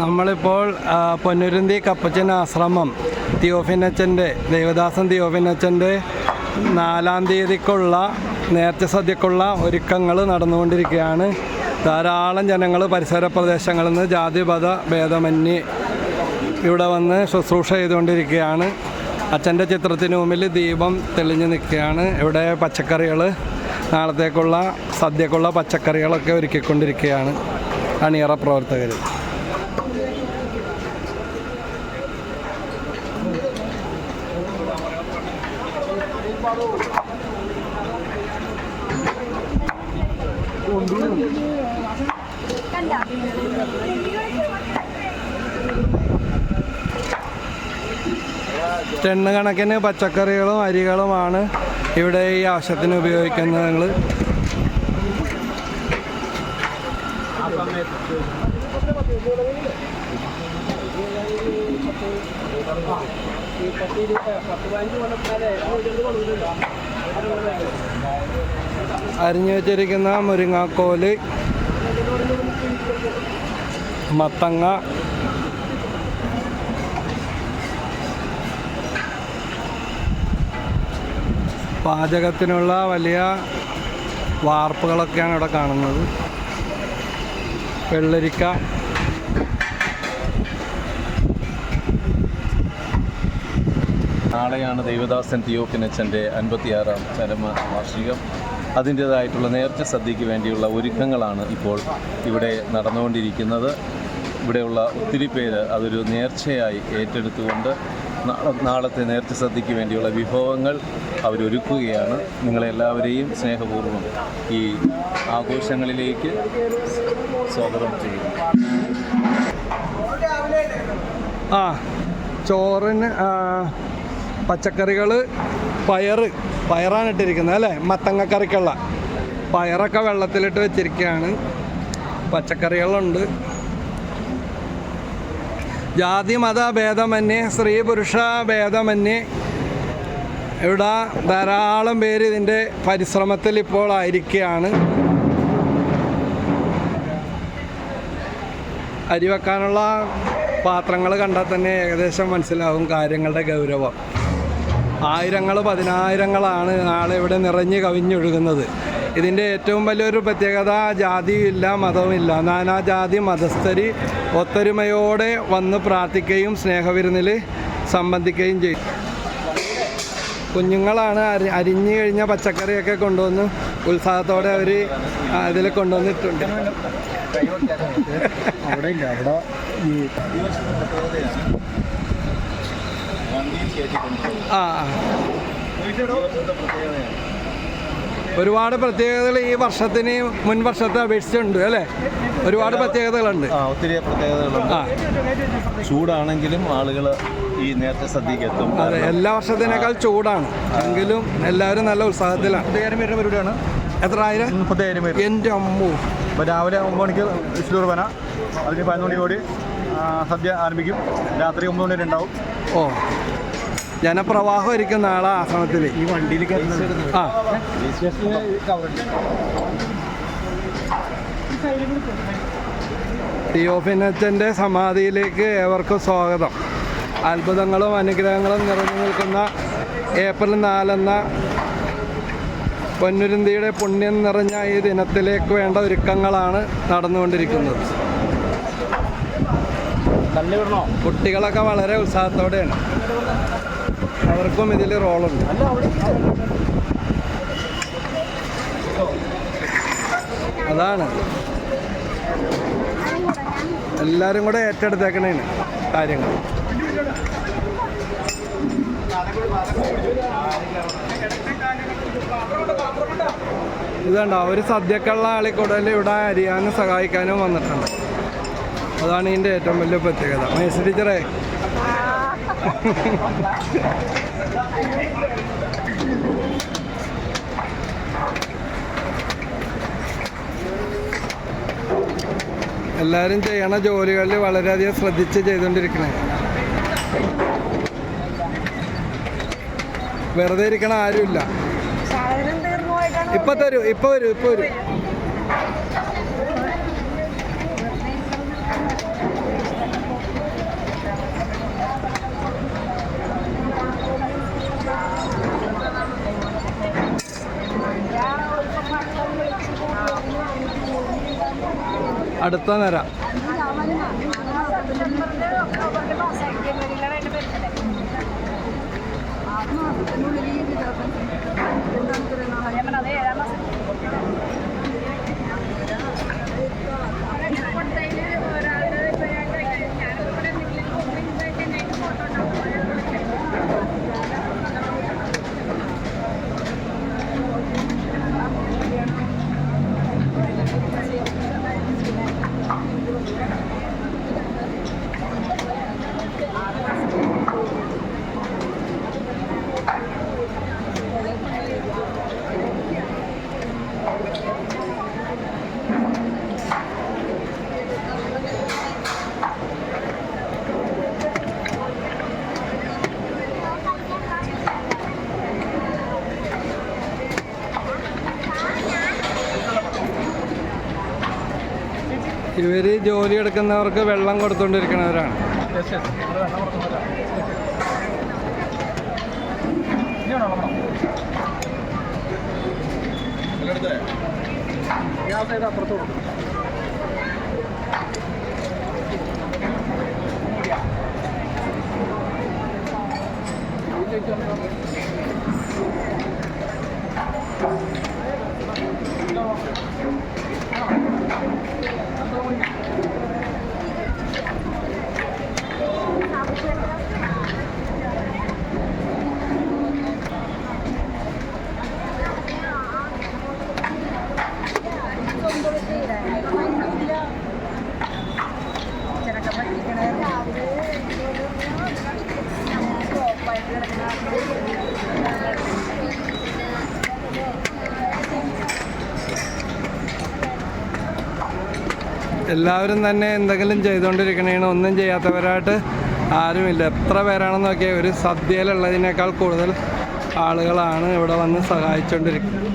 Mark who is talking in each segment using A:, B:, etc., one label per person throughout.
A: നമ്മളിപ്പോൾ പൊന്നുരുന്തി കപ്പച്ചൻ ആശ്രമം തിയോഫിനച്ചന്റെ ദേവദാസൻ തിയോഫിനച്ചന്റെ നാലാം തീയതിക്കുള്ള നേർച്ച സദ്യക്കുള്ള ഒരുക്കങ്ങൾ നടന്നുകൊണ്ടിരിക്കുകയാണ്. ധാരാളം ജനങ്ങൾ പരിസര പ്രദേശങ്ങളിൽ നിന്ന് ജാതിപത ഭേദമന്യേ ഇവിടെ വന്ന് ശുശ്രൂഷ ചെയ്തുകൊണ്ടിരിക്കുകയാണ്. അച്ഛന്റെ ചിത്രത്തിന് മുമ്പിൽ ദീപം തെളിഞ്ഞു നിൽക്കുകയാണ്. ഇവിടെ പച്ചക്കറികൾ നാളത്തേക്കുള്ള സദ്യക്കുള്ള പച്ചക്കറികളൊക്കെ ഒരുക്കിക്കൊണ്ടിരിക്കുകയാണ് അണിയറ പ്രവർത്തകർ. ടെണ്ണ് കണക്കിന് പച്ചക്കറികളും അരികളുമാണ് ഇവിടെ ഈ ആവശ്യത്തിന് ഉപയോഗിക്കുന്നത് ഞങ്ങൾ അരിഞ്ഞു വെച്ചിരിക്കുന്ന മുരിങ്ങാക്കോൽ മത്തങ്ങ പാചകത്തിനുള്ള വലിയ വാർപ്പുകളൊക്കെയാണ് ഇവിടെ കാണുന്നത്. വെള്ളരിക്ക
B: നാളെയാണ് ദേവദാസൻ തിയോപ്പിനച്ചന്റെ അൻപത്തിയാറാം ചരമ വാർഷികം അതിന്റേതായിട്ടുള്ള നേർച്ച സദ്യയ്ക്ക് വേണ്ടിയുള്ള ഒരുക്കങ്ങളാണ് ഇപ്പോൾ ഇവിടെ നടന്നുകൊണ്ടിരിക്കുന്നത്. ഇവിടെയുള്ള ഒത്തിരി പേര് അതൊരു നേർച്ചയായി ഏറ്റെടുത്തുകൊണ്ട് നാളെ നാളത്തെ നേർച്ച സദ്യയ്ക്ക് വേണ്ടിയുള്ള വിഭവങ്ങൾ അവരൊരുക്കുകയാണ്. നിങ്ങളെല്ലാവരെയും സ്നേഹപൂർവം ഈ ആഘോഷങ്ങളിലേക്ക് സ്വാഗതം ചെയ്യുന്നു.
A: ആ ചോറിന് പച്ചക്കറികൾ പയറ് പയറാണ് ഇട്ടിരിക്കുന്നത് അല്ലേ? മത്തങ്ങക്കറിക്കുള്ള. പയറൊക്കെ വെള്ളത്തിലിട്ട് വെച്ചിരിക്കുകയാണ്. പച്ചക്കറികളുണ്ട്. ജാതി മത ഭേദമന്യേ സ്ത്രീ പുരുഷ ഭേദമന്യേ. ഇവിടെ ധാരാളം പേര് ഇതിന്റെ പരിശ്രമത്തിൽ ഇപ്പോൾ ആയിരിക്കുകയാണ്. അരി വെക്കാനുള്ള പാത്രങ്ങൾ കണ്ടാൽ തന്നെ ഏകദേശം മനസ്സിലാവും കാര്യങ്ങളുടെ ഗൗരവം. ആയിരങ്ങൾ പതിനായിരങ്ങളാണ് ആളെ ഇവിടെ നിറഞ്ഞ് കവിഞ്ഞൊഴുകുന്നത്. ഇതിന്റെ ഏറ്റവും വലിയൊരു പ്രത്യേകത ജാതിയില്ല മതവുമില്ല. നാനാജാതി മതസ്ഥരി ഒത്തൊരുമയോടെ വന്ന് പ്രാർത്ഥിക്കുകയും സ്നേഹവിരുന്നിൽ സംബന്ധിക്കുകയും ചെയ്യും കുഞ്ഞുങ്ങളാണ് അരി അരിഞ്ഞു കഴിഞ്ഞ പച്ചക്കറിയൊക്കെ കൊണ്ടുവന്ന് ഉത്സാഹത്തോടെ അവർ ഇതിൽ കൊണ്ടുവന്നിട്ടുണ്ട്.
C: അവിടെ അവിടെ ഈ
A: ആ. ആ. ഒരുപാട് പ്രത്യേകതകൾ ഈ വർഷത്തിന് മുൻ വർഷത്തെ അപേക്ഷിച്ചുണ്ട് അല്ലേ? ഒരുപാട് പ്രത്യേകതകളുണ്ട്.
B: ആ ഒത്തിരി പ്രത്യേകതകളുണ്ട്. ചൂടാണെങ്കിലും ആളുകൾ ഈ നേരത്തെ സദ്യക്ക് എത്തും
A: അതെ എല്ലാ വർഷത്തിനേക്കാൾ ചൂടാണ്. എങ്കിലും എല്ലാവരും നല്ല ഉത്സാഹത്തിലാണ്.
C: മുപ്പത്തയ്യായിരം പേരുടെ പരിപാടിയാണ്.
A: എത്ര ആയിരം?
C: മുപ്പത്തയ്യായിരം പേര്.
A: എന്റെ അമ്മു.
C: അപ്പോൾ രാവിലെ ഒമ്പത് മണിക്ക് വിഷ്ണു കുർബാന. അതിന് പതിനൊന്ന് മണിയോടി സദ്യ ആരംഭിക്കും. രാത്രി ഒമ്പത് മണി വരെ ഉണ്ടാവും.
A: ഓ. ജനപ്രവാഹം ഇരിക്കുന്ന ആളാ ആശ്രമത്തിൽ.
C: ഈ വണ്ടിയിൽ
A: ആ. തിയോഫിനച്ചന്റെ സമാധിയിലേക്ക് ഏവർക്കും സ്വാഗതം. അത്ഭുതങ്ങളും അനുഗ്രഹങ്ങളും നിറഞ്ഞു നിൽക്കുന്ന ഏപ്രിൽ നാലെന്ന പൊന്നുരുന്തിയുടെ പുണ്യം നിറഞ്ഞ ഈ ദിനത്തിലേക്ക് വേണ്ട ഒരുക്കങ്ങളാണ് നടന്നുകൊണ്ടിരിക്കുന്നത്. കുട്ടികളൊക്കെ വളരെ ഉത്സാഹത്തോടെയാണ്. അവർക്കും ഇതിൽ റോളുണ്ട്. അതാണ്. എല്ലാവരും കൂടെ ഏറ്റെടുത്തേക്കണേന് കാര്യങ്ങൾ. ഇതുണ്ടോ ഒരു സദ്യക്കുള്ള ആളിൽ കൂടുതൽ ഇവിടെ അരിയാനും സഹായിക്കാനും വന്നിട്ടുണ്ട്. അതാണ് ഇതിന്റെ ഏറ്റവും വലിയ പ്രത്യേകത. മേഴ്സി ടീച്ചറേ എല്ലാവരും ചെയ്യണ ജോലികളിൽ വളരെയധികം ശ്രദ്ധിച്ച് ചെയ്തുകൊണ്ടിരിക്കണേ വെറുതെ ഇരിക്കണ ആരുമില്ല. ഇപ്പൊ തരൂ ഇപ്പൊ വരൂ ഇപ്പൊ വരൂ.
D: ഞാൻ പറഞ്ഞത് ഏഴാം മാസം കൊടുത്തതിൽ ഒരാളുടെ ഇപ്പൊ ഞാൻ ഞാനിവിടെ എന്തെങ്കിലും ഇതായിട്ട് എന്തെങ്കിലും ഫോട്ടോ ഉണ്ടാവും
A: ഇവർ ജോലി എടുക്കുന്നവർക്ക് വെള്ളം കൊടുത്തുകൊണ്ടിരിക്കുന്നവരാണ്
D: Ja zajdę po turku.
A: എല്ലാവരും തന്നെ എന്തെങ്കിലും ചെയ്തുകൊണ്ടിരിക്കണേണ് ഒന്നും ചെയ്യാത്തവരായിട്ട് ആരുമില്ല. എത്ര പേരാണെന്ന് നോക്കിയാൽ ഒരു സദ്യയിലുള്ളതിനേക്കാൾ കൂടുതൽ ആളുകളാണ് ഇവിടെ വന്ന് സഹായിച്ചുകൊണ്ടിരിക്കുന്നത്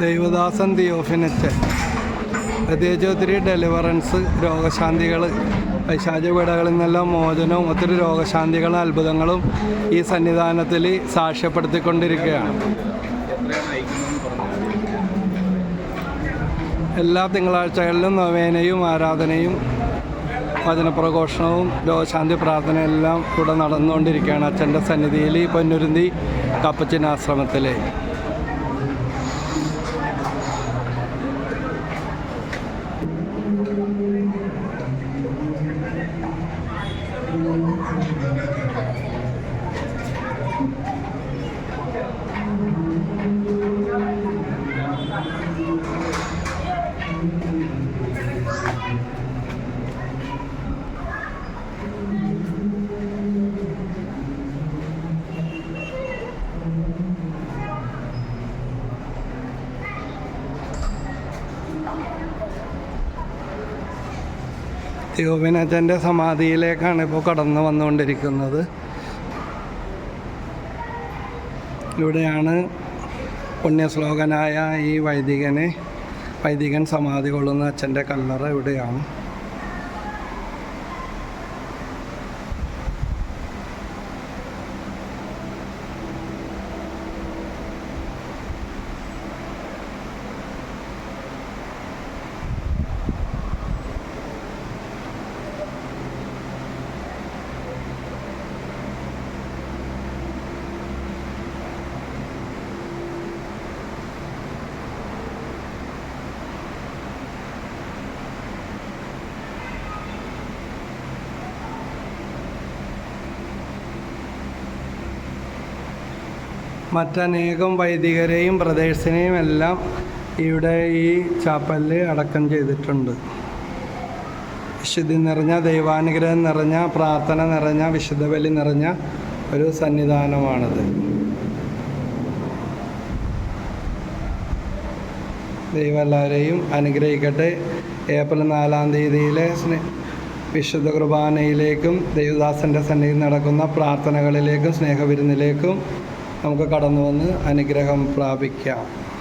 A: ദൈവദാസൻ തിയോഫിനച്ച് പ്രത്യേകിച്ച് ഡെലിവറൻസ് രോഗശാന്തികൾ പൈശാചി പീഡകളിൽ നിന്നെല്ലാം മോചനവും ഒത്തിരി രോഗശാന്തികളും അത്ഭുതങ്ങളും ഈ സന്നിധാനത്തിൽ സാക്ഷ്യപ്പെടുത്തിക്കൊണ്ടിരിക്കുകയാണ്. എല്ലാ തിങ്കളാഴ്ചകളിലും നൊവേനയും ആരാധനയും വചനപ്രഘോഷണവും രോഗശാന്തി പ്രാർത്ഥനയെല്ലാം ഇവിടെ നടന്നുകൊണ്ടിരിക്കുകയാണ് അച്ഛന്റെ സന്നിധിയിൽ പൊന്നുരുന്തി കപ്പച്ചിൻ തിയോവിനച്ഛന്റെ സമാധിയിലേക്കാണ് ഇപ്പോൾ കടന്നു വന്നുകൊണ്ടിരിക്കുന്നത്. ഇവിടെയാണ് പുണ്യശ്ലോകനായ ഈ വൈദികനെ വൈദികൻ സമാധി കൊള്ളുന്ന അച്ഛന്റെ കല്ലറ ഇവിടെയാണ്. മറ്റനേകം വൈദികരെയും ബ്രദേഴ്സിനെയും എല്ലാം ഇവിടെ ഈ ചാപ്പലിൽ അടക്കം ചെയ്തിട്ടുണ്ട്. വിശുദ്ധി നിറഞ്ഞ ദൈവാനുഗ്രഹം നിറഞ്ഞ പ്രാർത്ഥന നിറഞ്ഞ വിശുദ്ധ ബലി നിറഞ്ഞ ഒരു സന്നിധാനമാണത്. ദൈവം എല്ലാവരെയും അനുഗ്രഹിക്കട്ടെ. ഏപ്രിൽ നാലാം തീയതിയിലെ വിശുദ്ധ കുർബാനയിലേക്കും ദൈവദാസന്റെ സന്നിധി നടക്കുന്ന പ്രാർത്ഥനകളിലേക്കും സ്നേഹവിരുന്നിലേക്കും നമുക്ക് കടന്നു വന്ന് അനുഗ്രഹം പ്രാപിക്കാം.